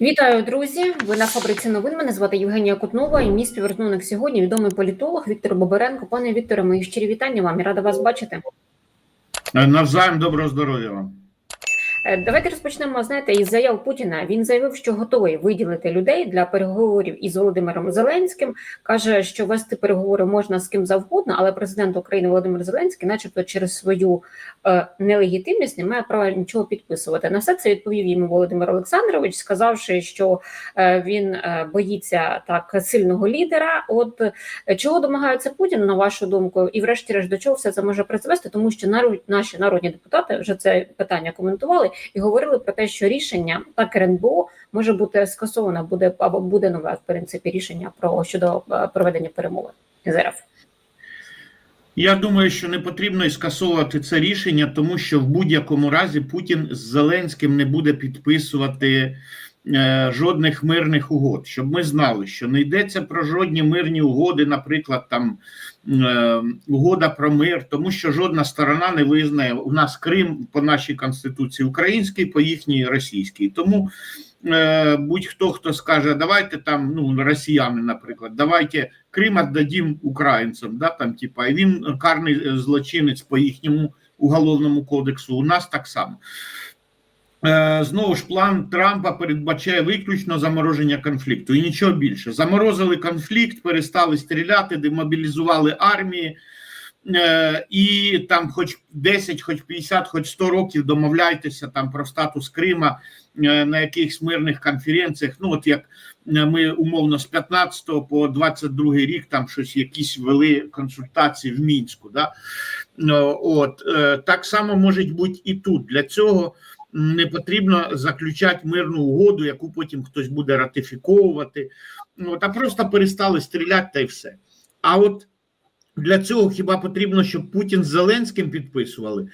Вітаю, друзі! Ви на фабриці новин. Мене звати Євгенія Кутнова і мій співрозмовник сьогодні відомий політолог Віктор Боберенко. Пане Вікторе, мої щирі вітання вам і рада вас бачити. Навзаєм доброго здоров'я вам. Е, Давайте розпочнемо. Знаєте, із заяв Путіна. Він заявив, що готовий виділити людей для переговорів із Володимиром Зеленським. каже, що вести переговори можна з ким завгодно, але президент України Володимир Зеленський, начебто, через свою е, нелегітимність, не має права нічого підписувати. На все це відповів йому Володимир Олександрович, сказавши, що е, він е, боїться так сильного лідера. От е, чого домагається Путін, на вашу думку, і врешті-решт до чого все це може призвести, тому що народ, наші народні депутати вже це питання коментували і говорили про те, що рішення так РНБО може бути скасовано, буде або буде нове в принципі рішення про щодо е, проведення перемовин з РФ. Я думаю, що не потрібно і скасовувати це рішення, тому що в будь-якому разі Путін з Зеленським не буде підписувати жодних мирних угод, щоб ми знали, що не йдеться про жодні мирні угоди, наприклад, там е, угода про мир, тому що жодна сторона не визнає у нас Крим по нашій конституції український, по їхній російській. Тому е, будь-хто хто скаже, давайте там, ну росіяни, наприклад, давайте Крим віддадим українцям, да там, типа, і він карний е, злочинець по їхньому уголовному кодексу. У нас так само. Е, Знову ж план Трампа передбачає виключно замороження конфлікту і нічого більше. Заморозили конфлікт, перестали стріляти, демобілізували армії, е, і там, хоч 10, хоч 50, хоч 100 років домовляйтеся там про статус Крима е, на якихось мирних конференціях. Ну, от як ми умовно з 15 по 22 рік там щось якісь вели консультації в мінську. Да? Ну, От так само може бути і тут. Для цього не потрібно заключати мирну угоду, яку потім хтось буде ратифіковувати. Ну, От, а просто перестали стріляти та й все. А от для цього хіба потрібно, щоб Путін з Зеленським підписували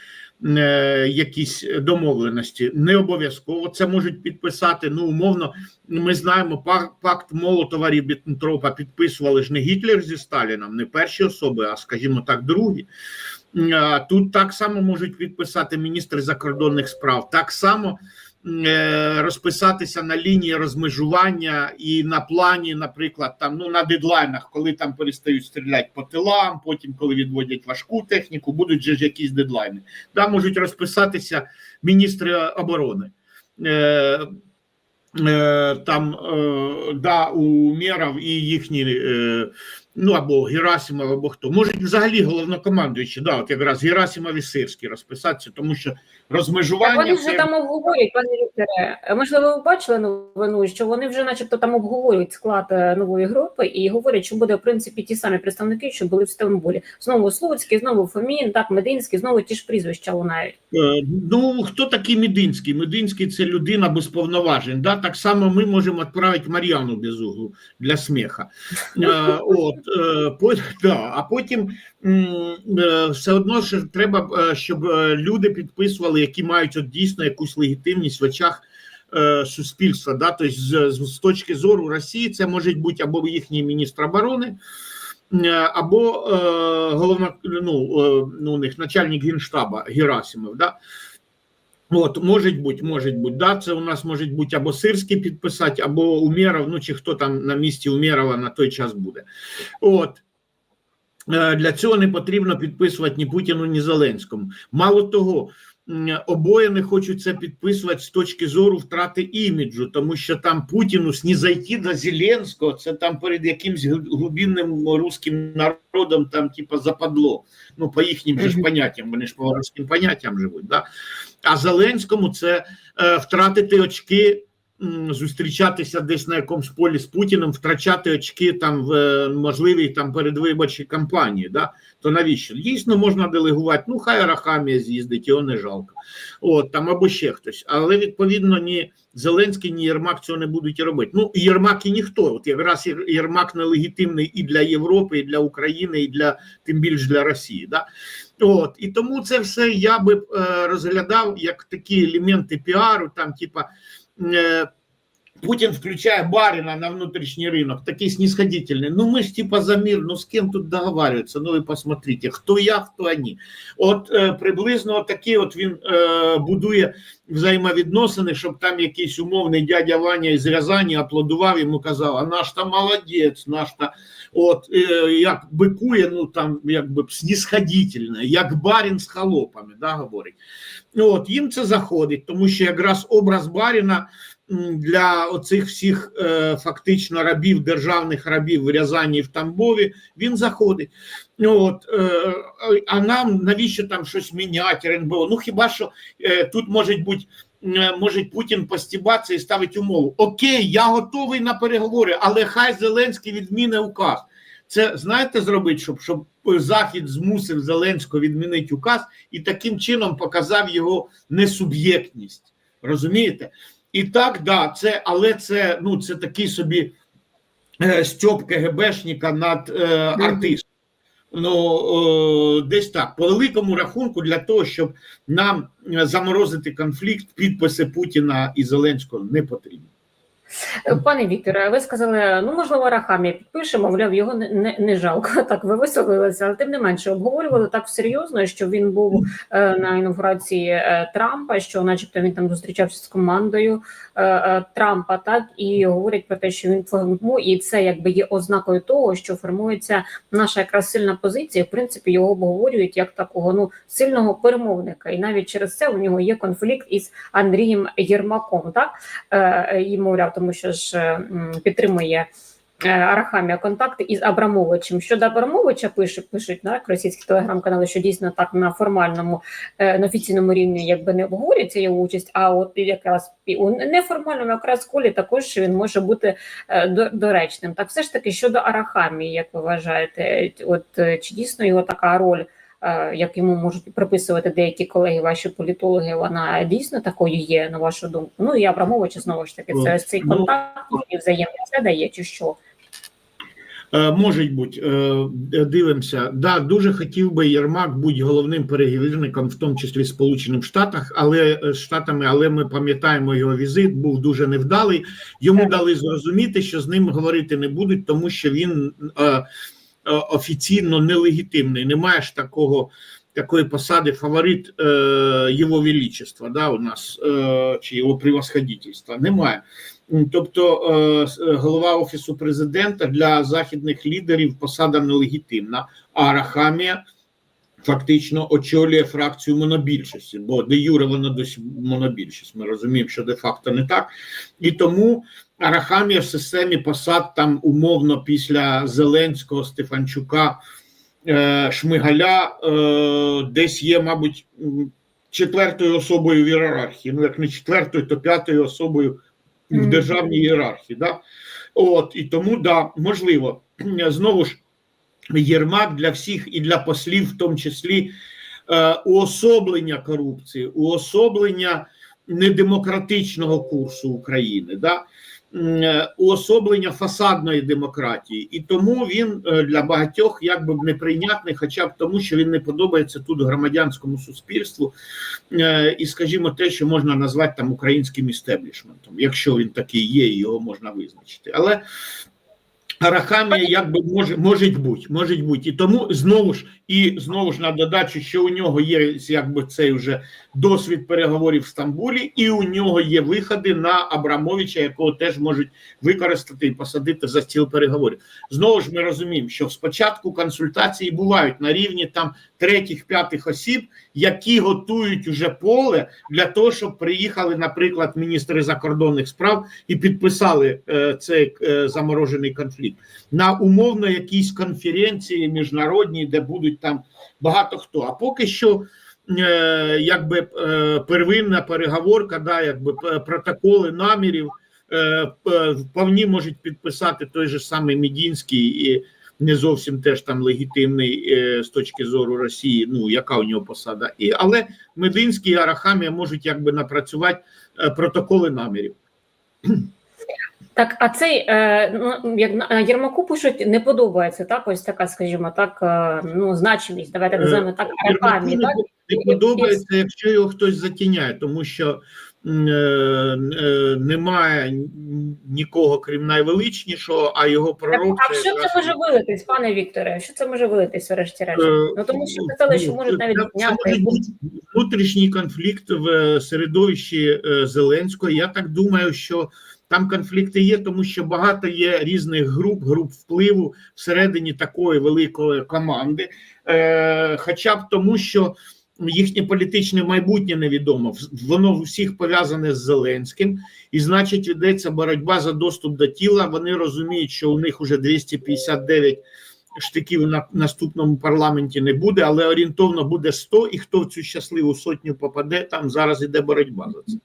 е, якісь домовленості? Не обов'язково це можуть підписати. Ну, умовно, ми знаємо, пакт Молотова Ріббентропа підписували ж не Гітлер зі Сталіном, не перші особи, а скажімо так, другі. Тут так само можуть підписати міністри закордонних справ, так само е, розписатися на лінії розмежування і на плані, наприклад, там ну на дедлайнах, коли там перестають стріляти по тилам, потім коли відводять важку техніку, будуть же ж якісь дедлайни. Там можуть розписатися міністри оборони. Е, е, Там да, у мерів і їхні ну або Герасимов, або хто можуть взагалі головнокомандуючі, да, от якраз Герасимов і Сирський розписатися, тому що Так вони вже це там обговорюють, пане Вікторе. Можливо, ви бачили новину, що вони вже, начебто, там обговорюють склад е, нової групи і говорять, що буде в принципі ті самі представники, що були в Стамбулі. Знову Слуцький, знову Фомін, так Мединський, знову ті ж прізвища лунають. Е, Ну, хто такий Мединський? Мединський це людина без повноважень. Да? Так само ми можемо відправити Мар'яну без углу для сміха. Е, От, да. А потім е, все одно ж треба, е, щоб е, люди підписували, які мають от дійсно якусь легітимність в очах. е, Суспільства, да, тобто з, з, точки зору Росії, це може бути або їхній міністр оборони, е, або е, ну, е, ну, у них начальник генштаба Герасимов. Да? От, може бути, може бути. Да, це у нас може бути або Сирський підписати, або Умєров, ну чи хто там на місці Умєрова на той час буде. От. Е, Для цього не потрібно підписувати ні Путіну, ні Зеленському. Мало того, обоє не хочуть це підписувати з точки зору втрати іміджу, тому що там Путіну снізайти до Зеленського, це там перед якимсь глибинним руським народом там типа западло. Ну, по їхнім же ж поняттям, вони ж по руським поняттям живуть. Да? А Зеленському це е, втратити очки, м, зустрічатися десь на якомусь полі з Путіним, втрачати очки там в е, можливій там передвиборчій кампанії. Да? То навіщо? Дійсно можна делегувати, ну хай Арахамія з'їздить, його не жалко. От там або ще хтось. Але відповідно ні Зеленський, ні Єрмак цього не будуть робити. Ну, Єрмак і ніхто. От якраз Єр- Єрмак нелегітимний і для Європи, і для України, і для тим більш для Росії. Да? От і тому це все я би е, розглядав як такі елементи піару, там, типа. Е, Путин включая Барина на внутренний рынок, такие снисходительные. Ну, мы ж типа за мир, ну с кем тут договариваться? Ну, ви посмотрите, хто я, хто вони. От е, приблизно такі от він е, будує взаємовідносини, щоб там якийсь умовний дядя Ваня із Рязані аплодував йому казав, а наш там молодець, наш та от е, як бикує, ну там якби снисходительно, як барін з холопами, да, говорить. От їм це заходить, тому що якраз образ баріна для оцих всіх е, фактично рабів, державних рабів в Рязані в Тамбові, він заходить. От, е, а нам навіщо там щось міняти РНБО? Ну хіба що тут може бути. Е, Може Путін постібатися і ставить умову. Окей, я готовий на переговори, але хай Зеленський відміни указ. Це знаєте зробити, щоб, щоб Захід змусив Зеленського відмінити указ і таким чином показав його несуб'єктність. Розумієте? І так, да, це, але це ну це такий собі е, стьоп КГБшника над е, артистом. Ну десь так, по великому рахунку, для того, щоб нам е, заморозити конфлікт, підписи Путіна і Зеленського не потрібні. Пане Вікторе, ви сказали, ну можливо, Арахамія підпише, мовляв, його не, не, не жалко. Так, ви висловилися, але тим не менше обговорювали так серйозно, що він був е, на інаугурації е, Трампа, що, начебто, він там зустрічався з командою е, е, Трампа, так і говорять про те, що він формує, і це якби є ознакою того, що формується наша якраз сильна позиція. В принципі, його обговорюють як такого ну сильного перемовника, і навіть через це у нього є конфлікт із Андрієм Єрмаком, так е, і мовляв, тому що ж е, підтримує. е, Арахамія контакти із Абрамовичем. Щодо Абрамовича пише, пишуть так, російські телеграм-канали, що дійсно так на формальному, е, на офіційному рівні якби не обговорюється його участь, а от якраз у неформальному якраз колі також він може бути доречним. Так все ж таки щодо Арахамії, як ви вважаєте, от чи дійсно його така роль, як йому можуть приписувати деякі колеги, ваші політологи, вона дійсно такою є, на вашу думку? Ну і Абрамовича знову ж таки, це цей Ну, контакт і взаємний це дає, чи що? Е, Можуть бути, е, дивимося. Да, дуже хотів би Єрмак бути головним переговірником, в тому числі Сполучених Штатах, але е, Штатами, але ми пам'ятаємо його візит, був дуже невдалий. Йому дали зрозуміти, що з ним говорити не будуть, тому що він е, е, офіційно нелегітимний. Немає ж такого. Такої посади фаворит е, Його Величества, да, у нас е, чи його превосходительства немає. Тобто е, е, голова офісу президента для західних лідерів посада нелегітимна, а Арахамія фактично очолює фракцію монобільшості, бо де Юре вона досі монобільшість. Ми розуміємо, що де факто не так. І тому Арахамія в системі посад там умовно після Зеленського, Стефанчука, е, Шмигаля е, десь є, мабуть, четвертою особою в ієрархії. Ну, як не четвертою, то п'ятою особою в державній ієрархії. Да? От, і тому, да, можливо, знову ж Єрмак для всіх і для послів, в тому числі, е, уособлення корупції, уособлення недемократичного курсу України, да? Е, уособлення фасадної демократії. І тому він е, для багатьох якби неприйнятний, хоча б тому, що він не подобається тут громадянському суспільству, е, і, скажімо, те, що можна назвати там українським істеблішментом, якщо він такий є, і його можна визначити. Але Арахамія якби може може бути, може бути. І тому знову ж і знову ж на додачу, що у нього є якби цей вже досвід переговорів в Стамбулі, і у нього є виходи на Абрамовича, якого теж можуть використати і посадити за стіл переговорів. Знову ж ми розуміємо, що спочатку консультації бувають на рівні там третіх, п'ятих осіб, які готують уже поле для того, щоб приїхали, наприклад, міністри закордонних справ і підписали е, цей е, заморожений конфлікт на умовно якійсь конференції міжнародній, де будуть там багато хто. А поки що. е, Якби е, первинна переговорка, да, якби е, протоколи намірів вповні можуть підписати той же самий Мідінський і не зовсім теж там легітимний е, з точки зору Росії. Ну яка у нього посада, і але Мединський і Арахамія можуть якби напрацювати е, протоколи намірів. Так, а цей е, ну як на Єрмаку пишуть, не подобається так. Ось така, скажімо так, е, ну значимість. Давайте називаємо так Арахамії, не так не подобається, якщо його хтось затіняє, тому що немає нікого крім найвеличнішого, а його пророк а що це може вилитись, пане Вікторе? Що це може вилитись, врешті-решт? Е, Ну тому що казали, що ну, можуть навіть зняти. внутрішній конфлікт в е, середовищі е, Зеленського. Я так думаю, що там конфлікти є, тому що багато є різних груп, груп впливу всередині такої великої команди, Е, хоча б тому, що їхнє політичне майбутнє невідомо. Воно в усіх пов'язане з Зеленським, і значить, ведеться боротьба за доступ до тіла. Вони розуміють, що у них уже 259 штиків на наступному парламенті не буде, але орієнтовно буде 100, і хто в цю щасливу сотню попаде, там зараз іде боротьба за це.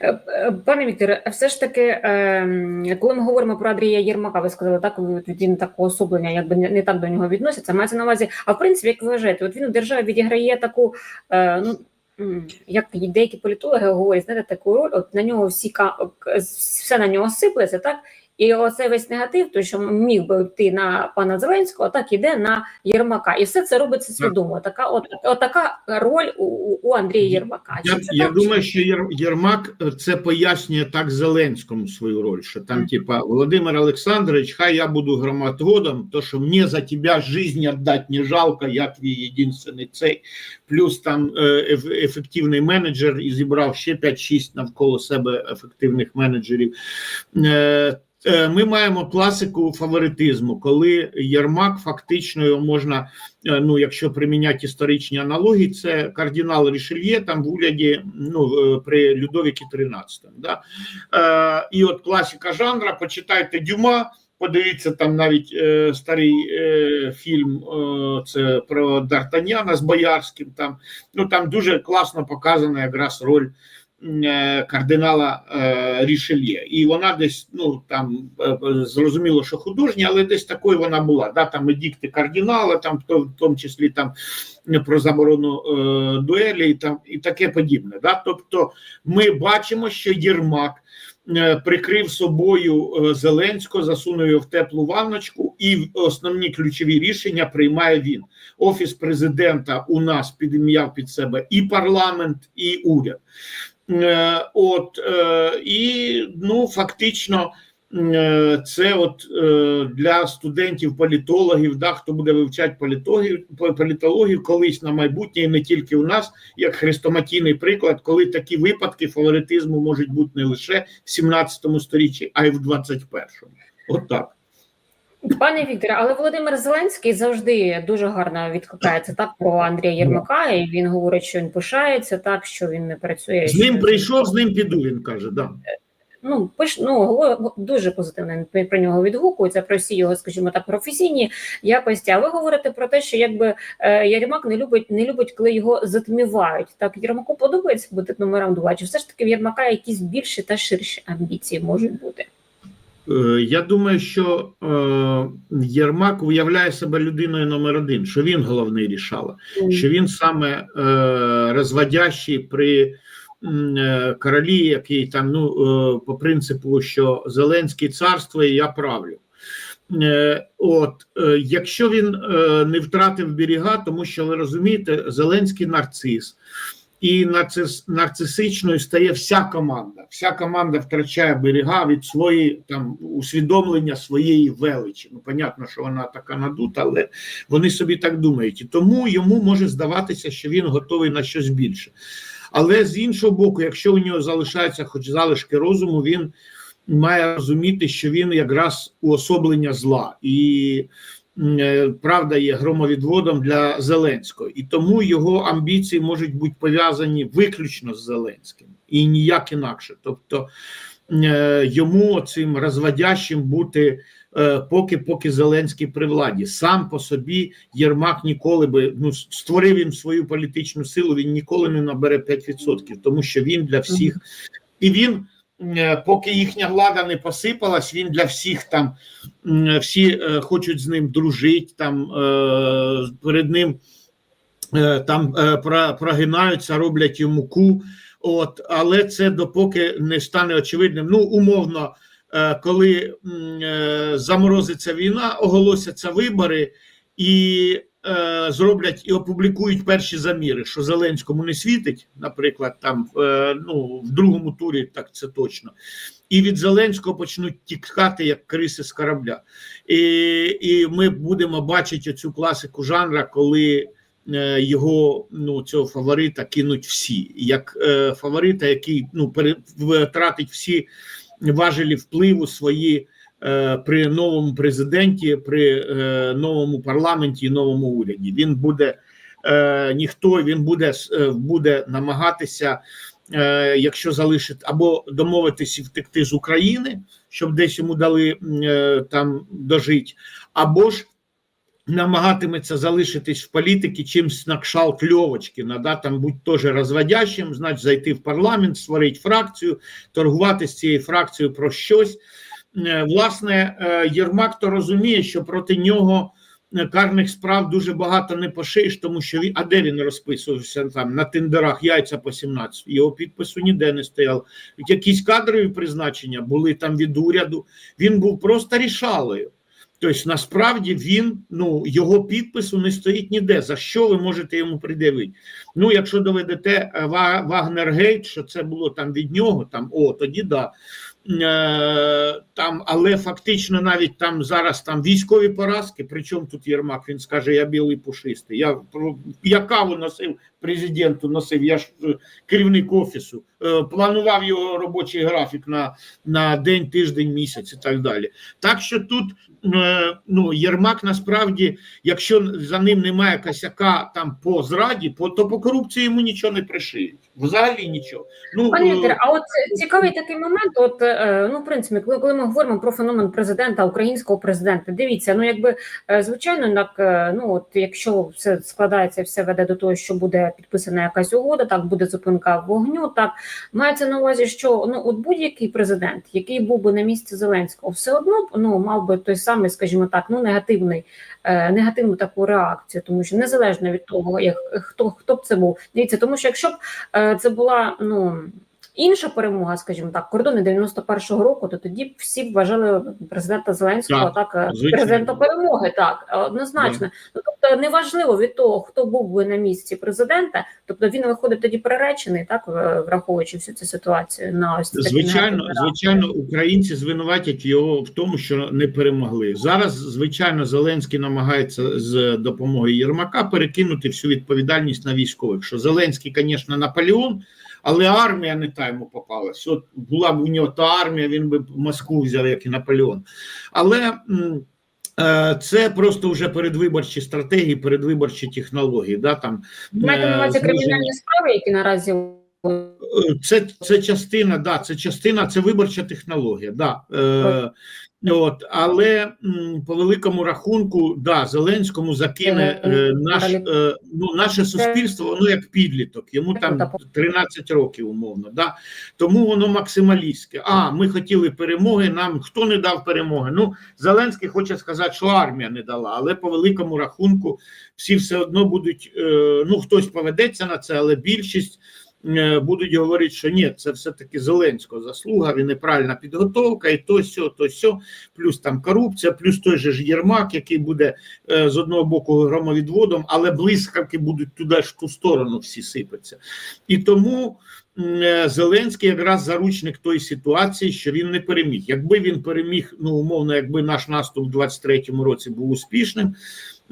Е, е, Пане Вікторе, все ж таки, ем, коли ми говоримо про Андрія Єрмака, ви сказали, так він такого особлення, якби не, так до нього відносяться, Мається на увазі. А в принципі, як ви вважаєте, от він у державі відіграє таку, е, ну як деякі політологи говорять, знаєте, таку роль, от на нього всі все на нього сиплеться, так? І оце весь негатив, той, що міг би йти на пана Зеленського, так іде на Єрмака. І все це робиться свідомо. Така от, от така роль у, у Андрія Єрмака. Я, Чи я так, думаю, що Єр- Єрмак е, це пояснює так Зеленському свою роль, що там, типа, Володимир Олександрович, хай я буду громадводом, то що мені за тебе жизнь віддати не жалко, я твій єдиний цей. Плюс там е, ефективний менеджер і зібрав ще 5-6 навколо себе ефективних менеджерів. Е, Ми маємо класику фаворитизму, коли Єрмак фактично його можна Е, ну, якщо приміняти історичні аналогії, це кардинал Рішельє там в уряді ну, е, при Людовікі 13. Да? І от класика жанра, почитайте Дюма, подивіться там навіть е, старий е, фільм е, це про Д'Артаняна з Боярським. Там, ну, там дуже класно показана якраз роль кардинала е, Рішельє. І вона десь, ну там е, зрозуміло, що художня, але десь такою вона була. Да? Там едікти кардинала, там в тому числі там е, про заборону е, дуелі і там і таке подібне. Да? Тобто ми бачимо, що Єрмак е, прикрив собою е, Зеленського, засунув його в теплу ванночку, і основні ключові рішення приймає він. Офіс президента у нас підім'яв під себе і парламент, і уряд. Е, От е, і ну фактично. е, Це от для студентів політологів, да, хто буде вивчати політологію, по- політологію колись на майбутнє, і не тільки у нас, як хрестоматійний приклад, коли такі випадки фаворитизму можуть бути не лише в 17 сторіччі, а й в 21-му. От так. Пане Вікторе, але Володимир Зеленський завжди дуже гарно відкликається так про Андрія Єрмака, і він говорить, що він пишається, так що він не працює. З ним прийшов, з ним піду. Він каже, да. Ну пиш ну дуже позитивно про нього відгукується про всі його, скажімо так, професійні якості. А ви говорите про те, що якби е, Єрмак не любить, не любить, коли його затмівають. Так Єрмаку подобається бути номером два. Чи все ж таки в Єрмака якісь більші та ширші амбіції можуть бути? Е, Я думаю, що е, Єрмак уявляє себе людиною номер один, що він головний рішала, що він саме е, розводящий при королі, який там, ну, по принципу, що Зеленський царство і я правлю. От, якщо він не втратив берега, тому що ви розумієте, Зеленський нарцис. І нарцис, нарцисичною стає вся команда. Вся команда втрачає берега від своєї там усвідомлення своєї величі. Ну, понятно, що вона така надута, але вони собі так думають. І тому йому може здаватися, що він готовий на щось більше. Але з іншого боку, якщо у нього залишаються хоч залишки розуму, він має розуміти, що він якраз уособлення зла. І правда є громовідводом для Зеленського, і тому його амбіції можуть бути пов'язані виключно з Зеленським і ніяк інакше. Тобто е, йому цим розводящим бути. е, Поки поки Зеленський при владі сам по собі Єрмак ніколи би ну створив він свою політичну силу. Він ніколи не набере 5%, тому що він для всіх і він е, поки їхня влада не посипалась, він для всіх там всі е, хочуть з ним дружити, там е, перед ним е, там е, прогинаються, роблять йому ку. От, але це допоки не стане очевидним. Ну, умовно, е, коли е, заморозиться війна, оголосяться вибори, і е, зроблять і опублікують перші заміри, що Зеленському не світить, наприклад, там е, ну, в другому турі, так це точно, і від Зеленського почнуть тікати як криси з корабля. І, і ми будемо бачити цю класику жанра, коли е, його ну, цього фаворита кинуть всі, як е, фаворита, який ну, пере, втратить всі важелі впливу свої при новому президенті, при е, новому парламенті і новому уряді. Він буде е, ніхто, він буде, е, буде намагатися, е, якщо залишить або домовитись і втекти з України, щоб десь йому дали е, там дожити, або ж намагатиметься залишитись в політиці чимсь на кшалт Льовочкіна, да, там будь теж розводящим, значить зайти в парламент, створити фракцію, торгувати з цією фракцією про щось. Е, Власне, е, Єрмак то розуміє, що проти нього е, карних справ дуже багато не пошиєш, тому що він, а де він розписувався там на тендерах яйця по 17? Його підпису ніде не стояв. Якісь кадрові призначення були там від уряду. Він був просто рішалою. Тобто, насправді він ну його підпису не стоїть ніде. За що ви можете йому придивити? Ну, якщо доведете е, Ва- Вагнергейт, що це було там від нього, там о, тоді да. Е, там, але фактично навіть там зараз там військові поразки. Причому тут Єрмак він скаже: Я білий пушистий. Я я каву носив президенту, носив. Я ж е, керівник офісу, планував його робочий графік на, на день, тиждень, місяць і так далі. Так що тут е, ну Єрмак насправді, якщо за ним немає косяка там по зраді, по то по корупції йому нічого не пришиють. Взагалі нічого. Ну Пане е, а от цікавий такий момент. От е, ну, в принципі, коли, коли ми говоримо про феномен президента, українського президента, дивіться, ну якби е, звичайно, так е, ну от якщо все складається, все веде до того, що буде підписана якась угода, так буде зупинка вогню. Так мається на увазі, що ну от будь-який президент, який був би на місці Зеленського, все одно ну мав би той самий, скажімо так, ну негативний е, негативну таку реакцію, тому що незалежно від того, як хто хто б це був, дивіться, тому що якщо б е, це була ну. Інша перемога, скажімо так, кордони 91-го року, то тоді всі вважали президента Зеленського Так, так, е, президента перемоги. Так однозначно. Ну тобто, неважливо від того, хто був би на місці президента, тобто він виходить тоді приречений, так враховуючи всю цю ситуацію на ось Звичайно, звичайно, українці звинуватять його в тому, що не перемогли. Зараз, звичайно, Зеленський намагається з допомогою Єрмака перекинути всю відповідальність на військових. Що Зеленський, звісно, Наполеон, але армія не та йому попалась. От була б у нього та армія, він би Москву взяв, як і Наполеон. Але е, це просто вже передвиборчі стратегії, передвиборчі технології. Да, там, Маєте на увазі е, кримінальні справи, які наразі Це, це частина, да, це частина, це виборча технологія. Да. Е, от, але м, по великому рахунку, да, Зеленському закине е, наш, е, ну, наше суспільство, воно як підліток, йому там 13 років умовно. Да. Тому воно максималістське. А, ми хотіли перемоги, нам хто не дав перемоги? Ну, Зеленський хоче сказати, що армія не дала, але по великому рахунку всі все одно будуть, е, ну, хтось поведеться на це, але більшість е, будуть говорити, що ні, це все-таки Зеленського заслуга, він неправильна підготовка, і то сьо, то сьо, плюс там корупція, плюс той же ж Єрмак, який буде е, з одного боку громовідводом, але блискавки будуть туди ж ту сторону всі сипаться. І тому е, Зеленський якраз заручник тої ситуації, що він не переміг. Якби він переміг, ну умовно, якби наш наступ у 23-му році був успішним,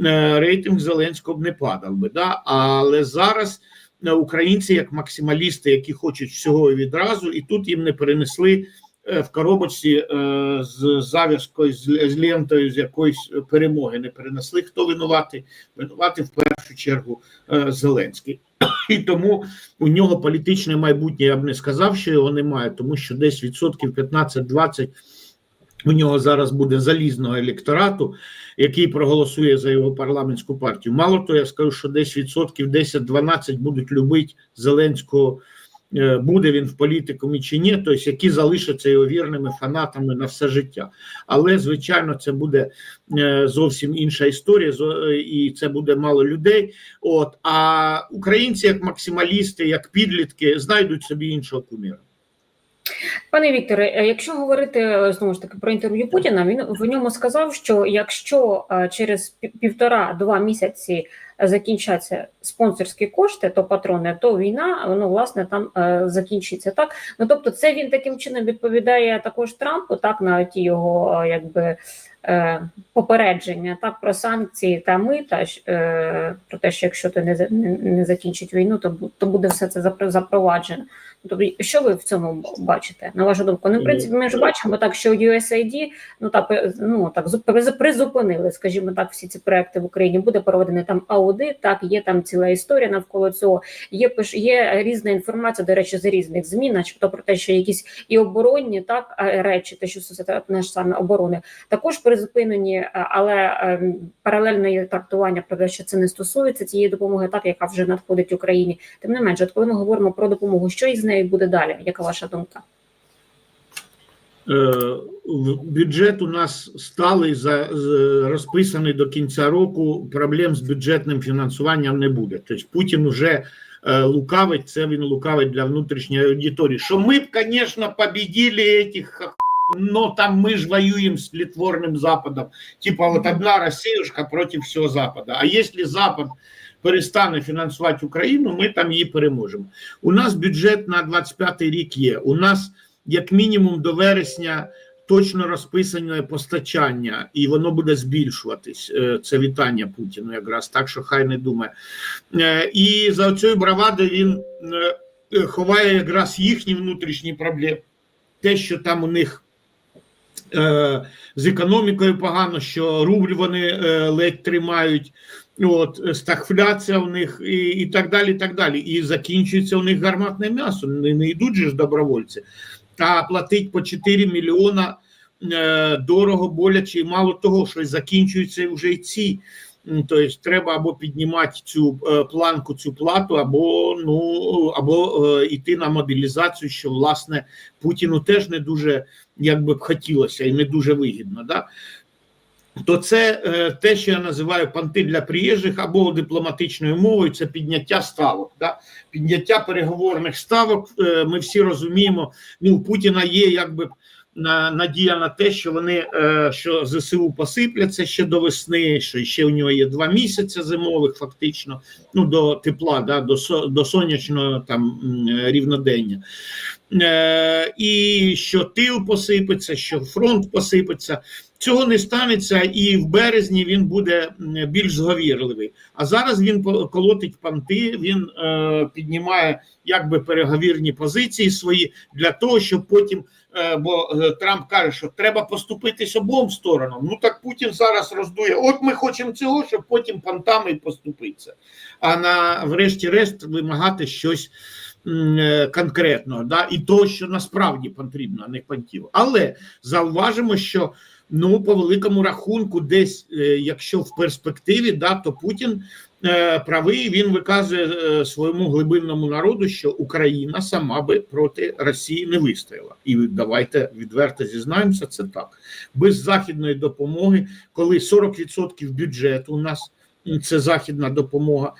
е, рейтинг Зеленського б не падав би. Да? Але зараз е, українці, як максималісти, які хочуть всього і відразу, і тут їм не перенесли е, в коробочці е, з зав'язкою, з, лентою, з якоїсь перемоги не перенесли. Хто винуватий? Винуватий в першу чергу е, Зеленський. І тому у нього політичне майбутнє, я б не сказав, що його немає, тому що десь відсотків 15-20 у нього зараз буде залізного електорату, який проголосує за його парламентську партію. Мало того, я скажу, що десь відсотків 10-12 будуть любити Зеленського, е, буде він в політикумі чи ні, тобто які залишаться його вірними фанатами на все життя. Але звичайно, це буде е, зовсім інша історія, і це буде мало людей. От а українці, як максималісти, як підлітки, знайдуть собі іншого куміра. Пане Вікторе, е, якщо говорити е, знову ж таки про інтерв'ю Путіна, він в ньому сказав, що якщо е, через пі- півтора-два місяці закінчаться спонсорські кошти, то патрони, то війна ну власне там е, закінчиться так. Ну тобто, це він таким чином відповідає також Трампу, так на ті його е, якби. е, Попередження так про санкції та мита про те, що якщо ти не не, закінчить війну, то то буде все це запро- запроваджено. Тобто, що ви в цьому бачите? На вашу думку? Ну, в принципі, ми ж бачимо так, що USAID, ну так, ну так призупинили, скажімо так, всі ці проекти в Україні. Буде проведений там аудит. Так, є там ціла історія навколо цього. Є є різна інформація, до речі, з різних змін, начебто про те, що якісь і оборонні так речі, те, що стосується саме оборони, також призупинені, е, але ем, паралельно є трактування про те, що це не стосується цієї допомоги, так яка вже надходить Україні. Тим не менше, от коли ми говоримо про допомогу, що із нею буде далі? Яка ваша думка? Е, Бюджет у нас сталий за розписаний до кінця року. Проблем з бюджетним фінансуванням не буде. Тобто Путін вже е, лукавить. Це він лукавить для внутрішньої аудиторії. Що ми б, звісно, победили цих но там ми ж воюємо з літворним Западом. Типа, от одна Росіюшка проти всього Западу. А якщо Запад перестане фінансувати Україну, ми там її переможемо. У нас бюджет на 25 рік є. У нас як мінімум до вересня точно розписане постачання, і воно буде збільшуватись. Е, Це вітання Путіну, якраз так, що хай не думає. Е, І за цією бравадою він е, ховає якраз їхні внутрішні проблеми. Те, що там у них з економікою погано, що рубль вони ледь тримають. От стагфляція у них і, і так далі. І так далі. І закінчується у них гарматне м'ясо. Не, не йдуть же ж добровольці, а платить по 4 мільйона е, дорого, боляче, і мало того, що закінчуються вже й ці. Тобто треба або піднімати цю е, планку, цю плату, або ну або е, йти на мобілізацію, що власне Путіну теж не дуже як би б хотілося і не дуже вигідно. Да? То це е, те, що я називаю панти для приїжджих або дипломатичною мовою, це підняття ставок. Да? Підняття переговорних ставок. Е, ми всі розуміємо, ну у Путіна є якби на, надія на те, що вони е, що ЗСУ посипляться ще до весни, що ще у нього є два місяці зимових, фактично, ну до тепла, да, до, до сонячного там рівнодення. Е, і що тил посипеться, що фронт посипеться. Цього не станеться, і в березні він буде більш зговірливий. А зараз він колотить панти, він е, піднімає якби переговірні позиції свої для того, щоб потім. е, Бо е, Трамп каже, що треба поступитись обом сторонам. Ну так Путін зараз роздує. От ми хочемо цього, щоб потім пантами поступитися. А на врешті-решт вимагати щось е, конкретного, да, і то, що насправді потрібно, а не пантів. Але зауважимо, що ну по великому рахунку, десь, е, якщо в перспективі, да, то Путін е, правий, він виказує е, своєму глибинному народу, що Україна сама би проти Росії не вистояла. І давайте відверто зізнаємося, це так. Без західної допомоги, коли 40% бюджету у нас. Це західна допомога,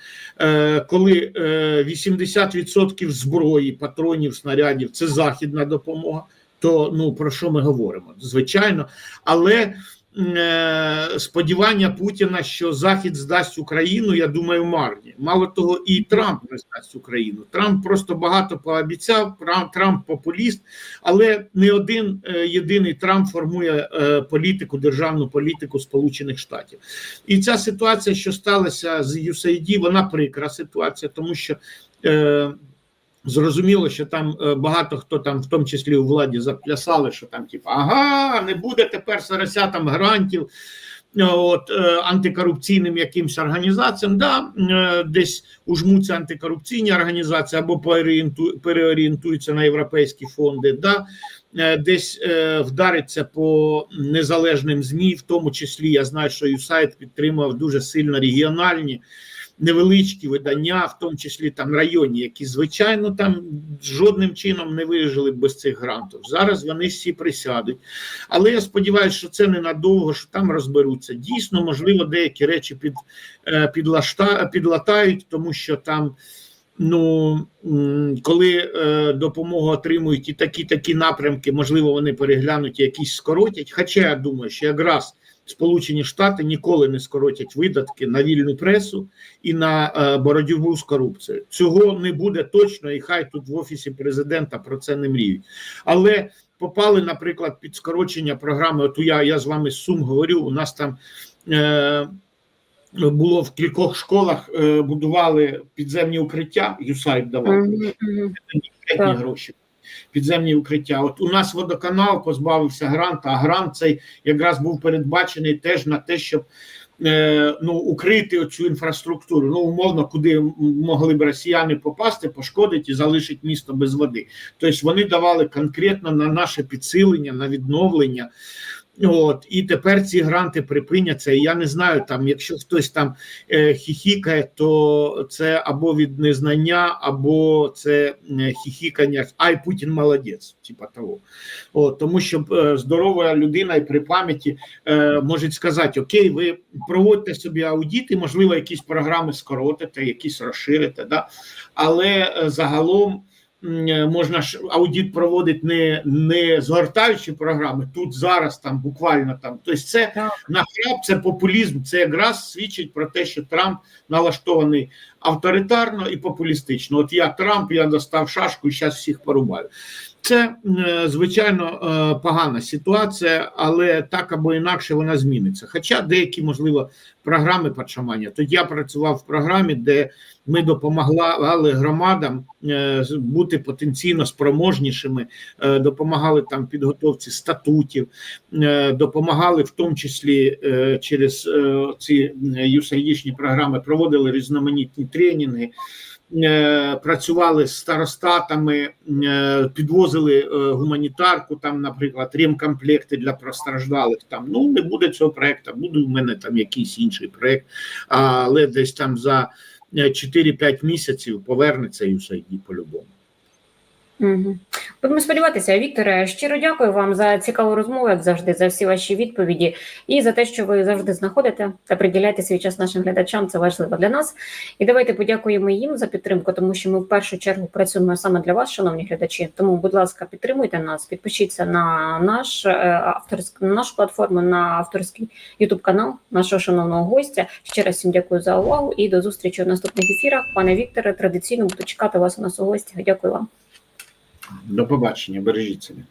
коли е, 80% зброї, патронів, снарядів це західна допомога. То ну про що ми говоримо? Звичайно, але е, сподівання Путіна, що Захід здасть Україну, я думаю, марні. Мало того, і Трамп не здасть Україну. Трамп просто багато пообіцяв. Трамп, популіст, але не один е, єдиний Трамп формує е, політику, державну політику Сполучених Штатів. І ця ситуація, що сталася з USAID, вона прикра ситуація, тому що. Е, Зрозуміло, що там е, багато хто там, в тому числі у владі, заплясали, що там, типу, ага, не буде тепер сорося там грантів е, от, е, антикорупційним якимсь організаціям. Да, десь ужмуться антикорупційні організації або переорієнту- переорієнтуються на європейські фонди. Да, десь вдариться по незалежним ЗМІ, в тому числі я знаю, що USAID підтримував дуже сильно регіональні невеличкі видання, в тому числі там районні, які звичайно там жодним чином не вижили без цих грантів. Зараз вони всі присядуть. Але я сподіваюся, що це ненадовго, що там розберуться. Дійсно, можливо, деякі речі під, е, підлашта, підлатають, тому що там. ну, коли е, допомогу отримують і такі такі напрямки, можливо, вони переглянуть якісь скоротять. Хоча я думаю, що якраз Сполучені Штати ніколи не скоротять видатки на вільну пресу і на е, боротьбу з корупцією. Цього не буде точно, і хай тут в офісі президента про це не мріють. Але попали, наприклад, під скорочення програми. От я, я з вами з Сум говорю, у нас там. Е, було в кількох школах, е, будували підземні укриття, ЮСАЙД давав мгм. конкретні Так. гроші. Підземні укриття. От у нас водоканал позбавився гранта, а грант цей якраз був передбачений теж на те, щоб е, ну, укрити цю інфраструктуру. Ну, умовно, куди могли б росіяни попасти, пошкодити і залишити місто без води. Тобто вони давали конкретно на наше підсилення, на відновлення. От і тепер ці гранти припиняться. І я не знаю, там, якщо хтось там е, хіхікає, то це або від незнання, або це е, хіхікання. Ай, Путін молодець, типа того. От, тому що е, здорова людина і при пам'яті е, може сказати: Окей, ви проводьте собі аудіти, можливо, якісь програми скоротите, якісь розширите, да? але е, загалом. Е, Можна ж аудит проводити не, не згортаючи програми тут зараз, там буквально там. Тобто, це нахрап, це популізм. Це якраз свідчить про те, що Трамп налаштований авторитарно і популістично. От я Трамп, я достав шашку і зараз всіх порубаю. Це е, звичайно е, погана ситуація, але так або інакше вона зміниться. Хоча деякі, можливо, програми подшамання. Тоді я працював в програмі, де ми допомагали громадам е, бути потенційно спроможнішими, допомагали там підготовці статутів, допомагали в тому числі через ці юсаїдічні програми, проводили різноманітні тренінги. Е, Працювали з старостатами, е, підвозили е, гуманітарку, там, наприклад, ремкомплекти для постраждалих. Там ну не буде цього проекту, буде в мене там якийсь інший проект, але десь там за е, 4-5 місяців повернеться і по-любому. Угу. Будемо сподіватися, Вікторе. Щиро дякую вам за цікаву розмову, як завжди, за всі ваші відповіді і за те, що ви завжди знаходите та приділяєте свій час нашим глядачам. Це важливо для нас. І давайте подякуємо їм за підтримку, тому що ми в першу чергу працюємо саме для вас, шановні глядачі. Тому, будь ласка, підтримуйте нас, підпишіться на наш е, авторськ, на нашу платформу, на авторський Ютуб канал нашого шановного гостя. Ще раз всім дякую за увагу і до зустрічі в наступних ефірах. Пане Вікторе, традиційно буду чекати вас у нас у гостях. Дякую вам. До побачення, бережіть себе.